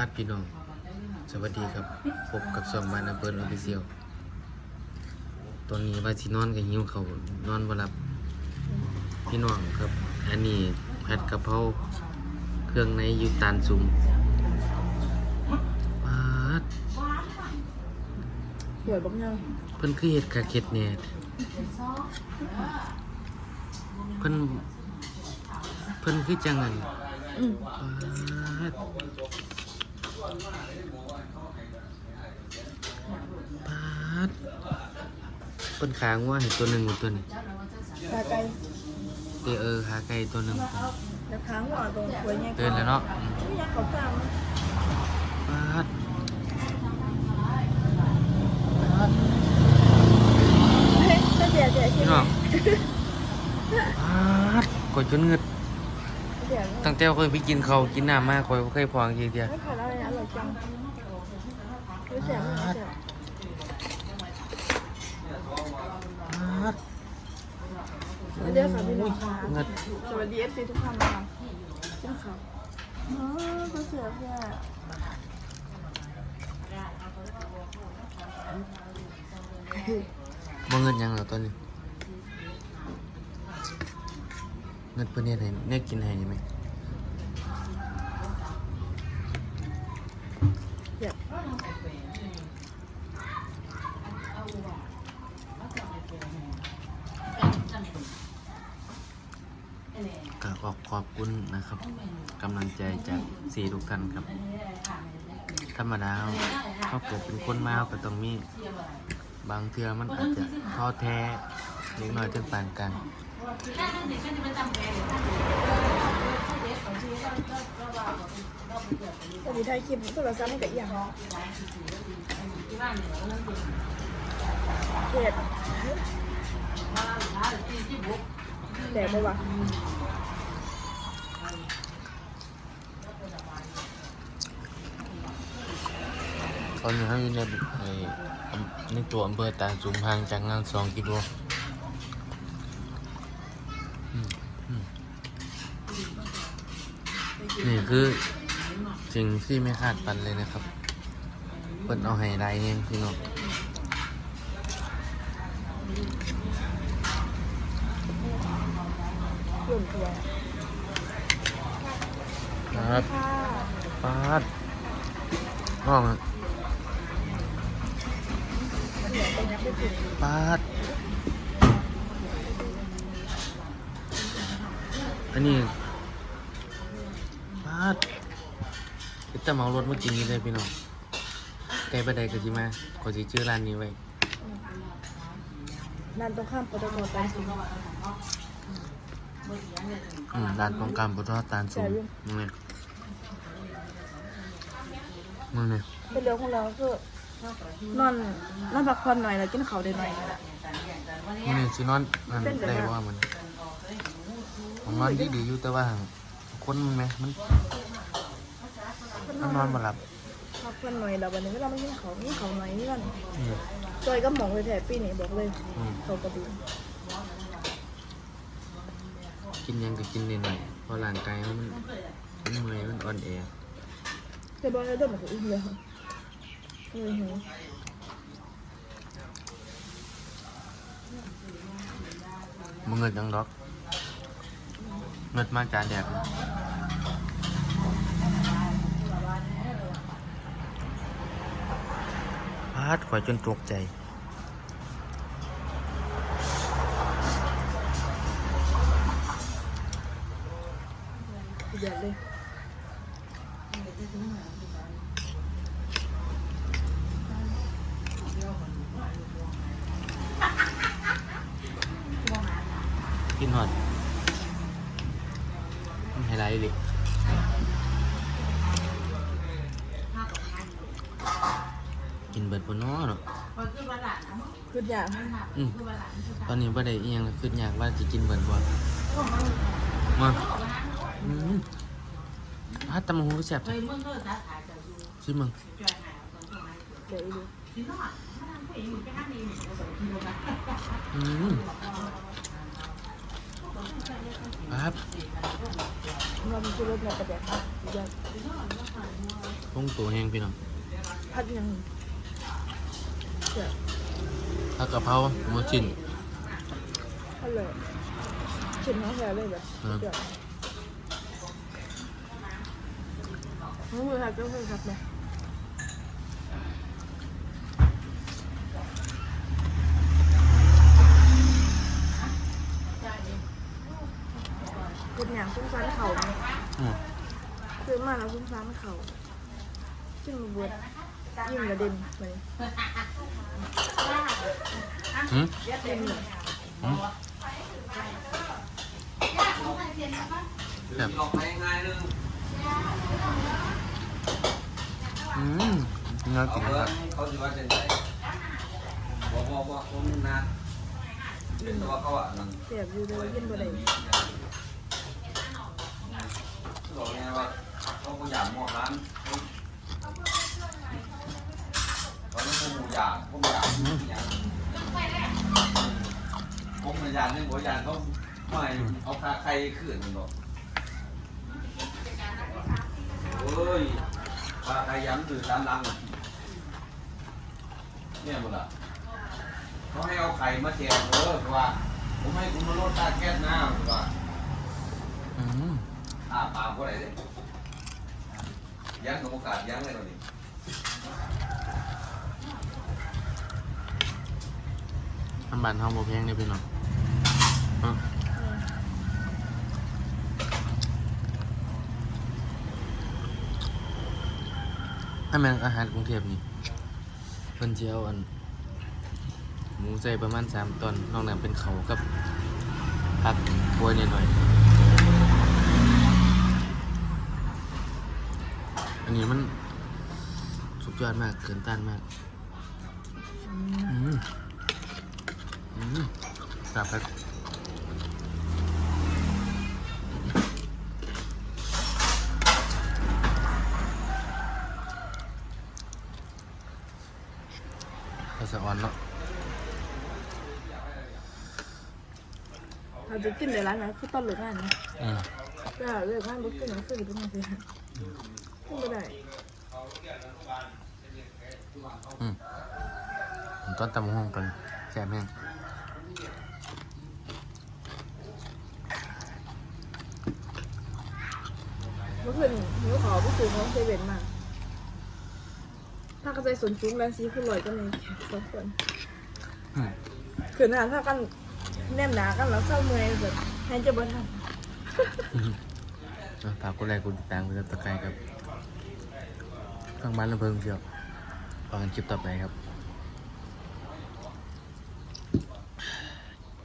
าดพี่น้อง สวัสดีครับ พบกับสองบ้านอำเภอออฟฟิเชียลตอนนี้ว่าสินอนกับหิวเขาวนอนบ่หลับ พี่น้องครับ อันนี้ผัดกะเพราเครื่องในอยู่ตานซุมปาดสวยบักยังเพิ่นคือเฮ็ดกะเข็ดแหน่เพิ่นเพิ่นคือจังนั้นอืมปาดปาด เพิ่นขางัวให้ตัวหนึงอยู่ตัวนี้ตาไก่เตเออขาไก่ตัวหนึงแล้วค้างหัวตรงสวยไงเดินแล้วเนาะอืมไม่อยากเขาตามปาดเฮ้ยถ้าเสียเสียใช่พี่ไหมน้องปาดกดจนเงึดเสียตั้งแต่เคยไปกินเขาวกินน้ำมากคอยบ่เคยพอจริงๆเดียวไม่ผ่านอะไรนะอร่อยจังไม่เสวัสดีค่ะพี่น้องค่ะเงึดสวัสดีเอฟซีทุกท่านนะคะเจ้าค่ะอ๋อก็เสียเพื่อบ่เงินยังเหรอตอนนี้ เงินเพิ่อนเฮ็ดให้แน่กินให้นี่ไหมเสียก็ ขอบขอบคุณนะครับกำลังใจจากสี่ทุกท่านครับ ธรรมดาเขาเขาเกิดเป็นคนมาเขาก็ต้องมีบางเทือมันอาจจะท้อแท้เล็กน้อยจนปานกลางสวัสดีไทยคลิปโทรศัพท์มันกับอย่าง เสียแต่ปะวะตอนนี้เขาอยู่ในในในตัวอำเภอตาจุมห่างจากงานสองกิโลอืมอืมนี่คือสิ่งที่ไม่คาดฝันเลยนะครับเปิดเอาไฮไลท์เนี่ยพี่น้อง กลุ่มตัวครับปาดห้องปาด อันนี้ปาดคือแต่เมารถเมื่อกี้นี้เลยพี่น้องไกลไปใดก็สิมาขอสิชื่อร้านนี้ไว้นั่นตรงข้ามปตทตามสิ อืมร้านตรงกลางพุทธตานสูงมึงเนี่ยมึงเนี่ยเป็นเรื่องของเราคือนอนนอนพักผ่อนหน่อยแล้วกินข้าวได้หน่อยมึงเนี่ยสินอนนั่นได้บ่ว่ามันผมนอนดีดีๆอยู่แต่ว่าคนมันไหมมันมันนอนบ่หลับพักผ่อนหน่อยแล้ววันนี้เวลาไม่กินข้าวกินข้าวหน่อยนี่กันอืมจอยก็หมองเลยแถบปีนี้บอกเลยอืมเขากระดูก กินหยังก็กินนิดหน่อยเพราะร่างกายมันมันเมื่อยมันอ่อนแอจะบอกเลยเดิมมันก็อุ้มเลยเออเหรอมึงเงินจังดอกเงินมาจานแดดพาดข่อยจนตกใจ เดือดเลยกินหอดมันไฮไลท์ดิกินเบิดบนน้อเนาะคืออยากอืมตอนนี้บ่ได้อีหยังขึ้นอยากว่าจะกินเบิดบ่มา อืมพาดตำบักหูก็แซ่บจ้ะชิมมึงเดี๋ยวดูอืมครับเรามีชื่อรถแบบกระเดียดเดือดงตัวแห้งพี่น้องพัดยังเสียผักกะเพราหมูชิ้นพัดเลยชิ้นน้องแท้เลยแบบ ครับ เสียน้อง มือหักก็มือหักเลยเป็นอย่างซุ้มซ้านเข่าอืมคือมาแล้วซุ้มซ้านเข่าจิ้มระเบิดยิ่งกระเด็นไปหืมเต็มเลยหืมแบบหล อกไปง่ายนึงอืมน่าเอากินเพิ่ครัมบเขาจะว่าเช่นไรบอกบอกบอกคนนะเป็นตัวเขาอะนั่นเสียบอยู่เลยยิ่งกระเด็นบอกไงว่าเขาพยายามมองร้านตอนนั้นผมอยากผมอยากอยากผมพยายามนึงผมอยากเขาไม่เอาคาใครขึ้นมันบอกเฮ้ย คาใครย้ำถือตามหลังเนี่ยหมดละเขาให้เอาไข่มาแจกเออคือว่า ผมให้คุณมาลดตาแก๊สหน้าคือว่าอืมอาปากก็ไหนดิยั้งกับโอกาสยั้งเลยตอนนี้ทำบานทำโมแพงเนี่ยพี่น้อง อะถ้าแม่นอาหารกรุงเทพนี่เพิ่นสิเจียวอัน หมูใส่ประมาณสามตอนนอกนั้นเป็นเขากับผักบวยหน่อยๆอันนี้มันสุดยอดมากเกินต้านมากอืมอืมกลับไปภาษาอ่อน เนาะเราจะกินในร้านนั้นคือตอนเหลืองานนะอืมก็เลิกงานบุกกินหนังสือเป็นยังไงกินไม่ได้อืมผมต้นตำห้องกันแซ่บแม่งเมื่อคืนหิวขอผู้สูงเขาเซเว่นมา ถ้ากระจายส่วนสูงแรงซีคือลอยก็มีสองคนอืมคือหน้าถ้ากันแนมหนากันแล้วเศร้าเมื่อยสุดให้จะบ่ทันเอาฝากกดไลค์กดติดตามกดติดตามกับทางบ้านระเบิงเชียวฟังกันคลิปต่อไปครับ